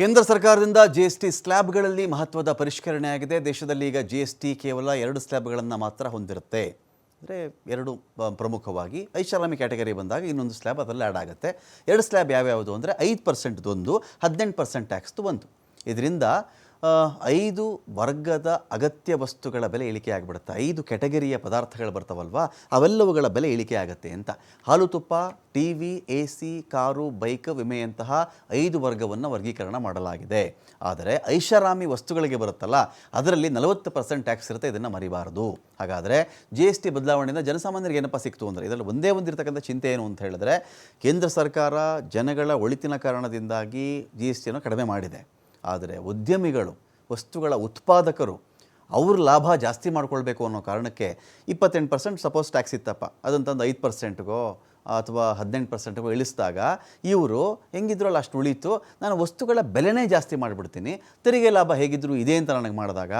ಕೇಂದ್ರ ಸರ್ಕಾರದಿಂದ G S T ಸ್ಲ್ಯಾಬ್ಗಳಲ್ಲಿ ಮಹತ್ವದ ಪರಿಷ್ಕರಣೆ ಆಗಿದೆ. ದೇಶದಲ್ಲಿ ಈಗ ಜಿ ಎಸ್ ಟಿ ಕೇವಲ ಎರಡು ಸ್ಲ್ಯಾಬ್ಗಳನ್ನು ಮಾತ್ರ ಹೊಂದಿರುತ್ತೆ. ಅಂದರೆ ಎರಡು ಪ್ರಮುಖವಾಗಿ ಐಷಾರಾಮಿ ಕ್ಯಾಟಗರಿ ಬಂದಾಗ ಇನ್ನೊಂದು ಸ್ಲ್ಯಾಬ್ ಅದರಲ್ಲಿ ಆ್ಯಡ್ ಆಗುತ್ತೆ. ಎರಡು ಸ್ಲ್ಯಾಬ್ ಯಾವ್ಯಾವುದು ಅಂದರೆ ಐದು ಪರ್ಸೆಂಟ್ದೊಂದು, ಹದಿನೆಂಟು ಪರ್ಸೆಂಟ್ ಟ್ಯಾಕ್ಸ್ದು ಒಂದು. ಇದರಿಂದ ಐದು ವರ್ಗದ ಅಗತ್ಯ ವಸ್ತುಗಳ ಬೆಲೆ ಇಳಿಕೆ ಆಗಿಬಿಡುತ್ತೆ. ಐದು ಕೆಟಗರಿಯ ಪದಾರ್ಥಗಳು ಬರ್ತಾವಲ್ವ? ಅವೆಲ್ಲವುಗಳ ಬೆಲೆ ಇಳಿಕೆ ಆಗುತ್ತೆ ಅಂತ. ಹಾಲು ತುಪ್ಪ, T V, A C, car, bike ವಿಮೆಯಂತಹ ಐದು ವರ್ಗವನ್ನು ವರ್ಗೀಕರಣ ಮಾಡಲಾಗಿದೆ. ಆದರೆ ಐಷಾರಾಮಿ ವಸ್ತುಗಳಿಗೆ ಬರುತ್ತಲ್ಲ, ಅದರಲ್ಲಿ ನಲವತ್ತು ಪರ್ಸೆಂಟ್ ಟ್ಯಾಕ್ಸ್ ಇರುತ್ತೆ, ಇದನ್ನು ಮರಿಬಾರದು. ಹಾಗಾದರೆ ಜಿ ಎಸ್ ಟಿ ಬದಲಾವಣೆಯಿಂದ ಜನಸಾಮಾನ್ಯರಿಗೆ ಏನಪ್ಪ ಸಿಕ್ತು ಅಂದರೆ, ಇದರಲ್ಲಿ ಒಂದೇ ಒಂದಿರತಕ್ಕಂಥ ಚಿಂತೆ ಏನು ಅಂತ ಹೇಳಿದ್ರೆ, ಕೇಂದ್ರ ಸರ್ಕಾರ ಜನಗಳ ಒಳಿತಿನ ಕಾರಣದಿಂದಾಗಿ ಜಿ ಎಸ್ ಟಿಯನ್ನು ಕಡಿಮೆ ಮಾಡಿದೆ. ಆದರೆ ಉದ್ಯಮಿಗಳು, ವಸ್ತುಗಳ ಉತ್ಪಾದಕರು ಅವ್ರ ಲಾಭ ಜಾಸ್ತಿ ಮಾಡ್ಕೊಳ್ಬೇಕು ಅನ್ನೋ ಕಾರಣಕ್ಕೆ ಇಪ್ಪತ್ತೆಂಟು ಪರ್ಸೆಂಟ್ ಸಪೋಸ್ ಟ್ಯಾಕ್ಸ್ ಇತ್ತಪ್ಪ. ಅದನ್ನು ತಂದು ಐದು ಪರ್ಸೆಂಟ್ಗೋ ಅಥವಾ ಹದಿನೆಂಟು ಪರ್ಸೆಂಟ್ಗೂ ಇಳಿಸಿದಾಗ ಇವರು ಹೆಂಗಿದ್ರಲ್ಲ ಅಷ್ಟು ಉಳಿತು, ನಾನು ವಸ್ತುಗಳ ಬೆಲೆನೇ ಜಾಸ್ತಿ ಮಾಡಿಬಿಡ್ತೀನಿ, ತೆರಿಗೆ ಲಾಭ ಹೇಗಿದ್ರು ಇದೆ ಅಂತ ನನಗೆ ಮಾಡಿದಾಗ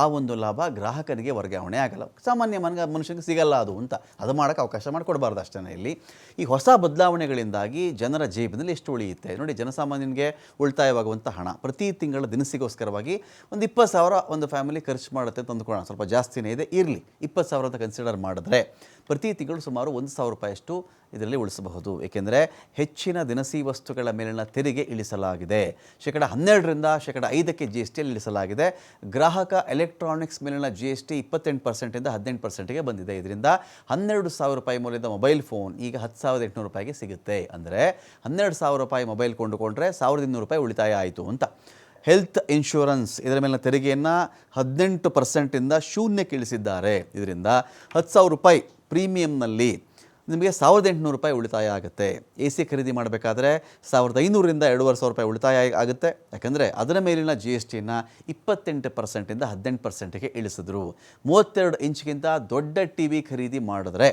ಆ ಒಂದು ಲಾಭ ಗ್ರಾಹಕನಿಗೆ ವರ್ಗಾವಣೆ ಆಗಲ್ಲ. ಸಾಮಾನ್ಯ ಮನ್ಗ ಮನುಷ್ಯನಿಗೆ ಸಿಗಲ್ಲ ಅದು ಅಂತ. ಅದು ಮಾಡೋಕ್ಕೆ ಅವಕಾಶ ಮಾಡಿಕೊಡ್ಬಾರ್ದು ಅಷ್ಟೇ ಇಲ್ಲಿ. ಈ ಹೊಸ ಬದಲಾವಣೆಗಳಿಂದಾಗಿ ಜನರ ಜೇಬಿನಲ್ಲಿ ಎಷ್ಟು ಉಳಿಯುತ್ತೆ? ನೋಡಿ, ಜನಸಾಮಾನ್ಯನಿಗೆ ಉಳಿತಾಯವಾಗುವಂಥ ಹಣ ಪ್ರತಿ ತಿಂಗಳ ದಿನಸಿಗೋಸ್ಕರವಾಗಿ ಒಂದು ಇಪ್ಪತ್ತು ಸಾವಿರ ಒಂದು ಫ್ಯಾಮಿಲಿ ಖರ್ಚು ಮಾಡುತ್ತೆ ಅಂತ ಸ್ವಲ್ಪ ಜಾಸ್ತಿನೇ ಇದೆ, ಇರಲಿ. ಇಪ್ಪತ್ತು ಸಾವಿರ ಅಂತ ಕನ್ಸಿಡರ್ ಮಾಡಿದ್ರೆ ಪ್ರತಿ ತಿಂಗಳು ಸುಮಾರು ಒಂದು ಸಾವಿರ ರೂಪಾಯಿಯಷ್ಟು ಇದರಲ್ಲಿ ಉಳಿಸಬಹುದು. ಏಕೆಂದರೆ ಹೆಚ್ಚಿನ ದಿನಸಿ ವಸ್ತುಗಳ ಮೇಲಿನ ತೆರಿಗೆ ಇಳಿಸಲಾಗಿದೆ. ಶೇಕಡ ಹನ್ನೆರಡರಿಂದ ಶೇಕಡ ಐದಕ್ಕೆ ಜಿ ಎಸ್ ಟಿಯಲ್ಲಿ ಇಳಿಸಲಾಗಿದೆ. ಗ್ರಾಹಕ ಎಲೆಕ್ಟ್ರಾನಿಕ್ಸ್ ಮೇಲಿನ ಜಿ ಎಸ್ ಟಿ ಇಪ್ಪತ್ತೆಂಟು ಪರ್ಸೆಂಟಿಂದ ಹದಿನೆಂಟು ಪರ್ಸೆಂಟಿಗೆ ಬಂದಿದೆ. ಇದರಿಂದ ಹನ್ನೆರಡು ಸಾವಿರ ರೂಪಾಯಿ ಮೌಲ್ಯದ ಮೊಬೈಲ್ ಫೋನ್ ಈಗ ಹತ್ತು ಸಾವಿರದ ಎಂಟುನೂರು ರೂಪಾಯಿಗೆ ಸಿಗುತ್ತೆ. ಅಂದರೆ ಹನ್ನೆರಡು ಸಾವಿರ ರೂಪಾಯಿ ಮೊಬೈಲ್ ಕೊಂಡುಕೊಂಡ್ರೆ ಸಾವಿರದ ಇನ್ನೂರು ರೂಪಾಯಿ ಉಳಿತಾಯ ಆಯಿತು ಅಂತ. ಹೆಲ್ತ್ ಇನ್ಶೂರೆನ್ಸ್ ಇದರ ಮೇಲಿನ ತೆರಿಗೆಯನ್ನು ಹದಿನೆಂಟು ಪರ್ಸೆಂಟಿಂದ ಶೂನ್ಯಕ್ಕೆ ಇಳಿಸಿದ್ದಾರೆ. ಇದರಿಂದ ಹತ್ತು ಸಾವಿರ ರೂಪಾಯಿ ಪ್ರೀಮಿಯಂನಲ್ಲಿ ನಿಮಗೆ ಸಾವಿರದ ಎಂಟುನೂರು ರೂಪಾಯಿ ಉಳಿತಾಯ ಆಗುತ್ತೆ. ಎ ಸಿ ಖರೀದಿ ಮಾಡಬೇಕಾದ್ರೆ ಸಾವಿರದ ಐನೂರಿಂದ ಎರಡೂವರೆ ಸಾವಿರ ರೂಪಾಯಿ ಉಳಿತಾಯ ಆಗುತ್ತೆ. ಯಾಕಂದರೆ ಅದರ ಮೇಲಿನ ಜಿ ಎಸ್ ಟಿನ ಇಪ್ಪತ್ತೆಂಟು ಪರ್ಸೆಂಟಿಂದ ಹದಿನೆಂಟು ಪರ್ಸೆಂಟಿಗೆ ಇಳಿಸಿದ್ರು. ಮೂವತ್ತೆರಡು ಇಂಚ್ಗಿಂತ ದೊಡ್ಡ ಟಿ ವಿ ಖರೀದಿ ಮಾಡಿದ್ರೆ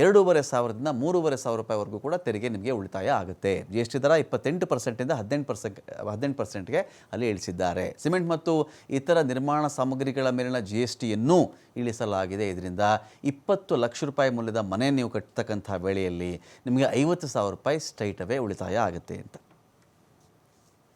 ಎರಡೂವರೆ ಸಾವಿರದಿಂದ ಮೂರುವರೆ ಸಾವಿರ ರೂಪಾಯಿವರೆಗೂ ಕೂಡ ತೆರಿಗೆ ನಿಮಗೆ ಉಳಿತಾಯ ಆಗುತ್ತೆ. ಜಿ ಎಸ್ ಟಿ ದರ ಇಪ್ಪತ್ತೆಂಟು ಪರ್ಸೆಂಟಿಂದ ಹದಿನೆಂಟು ಪರ್ಸೆಂಟ್ ಹದಿನೆಂಟು ಪರ್ಸೆಂಟ್ಗೆ ಅಲ್ಲಿ ಇಳಿಸಿದ್ದಾರೆ. ಸಿಮೆಂಟ್ ಮತ್ತು ಇತರ ನಿರ್ಮಾಣ ಸಾಮಗ್ರಿಗಳ ಮೇಲಿನ ಜಿ ಎಸ್ ಟಿಯನ್ನು ಇಳಿಸಲಾಗಿದೆ. ಇದರಿಂದ ಇಪ್ಪತ್ತು ಲಕ್ಷ ರೂಪಾಯಿ ಮೌಲ್ಯದ ಮನೆ ನೀವು ಕಟ್ಟತಕ್ಕಂಥ ವೇಳೆಯಲ್ಲಿ ನಿಮಗೆ ಐವತ್ತು ಸಾವಿರ ರೂಪಾಯಿ ಸ್ಟ್ರೈಟ್ ಅವೇ ಉಳಿತಾಯ ಆಗುತ್ತೆ ಅಂತ.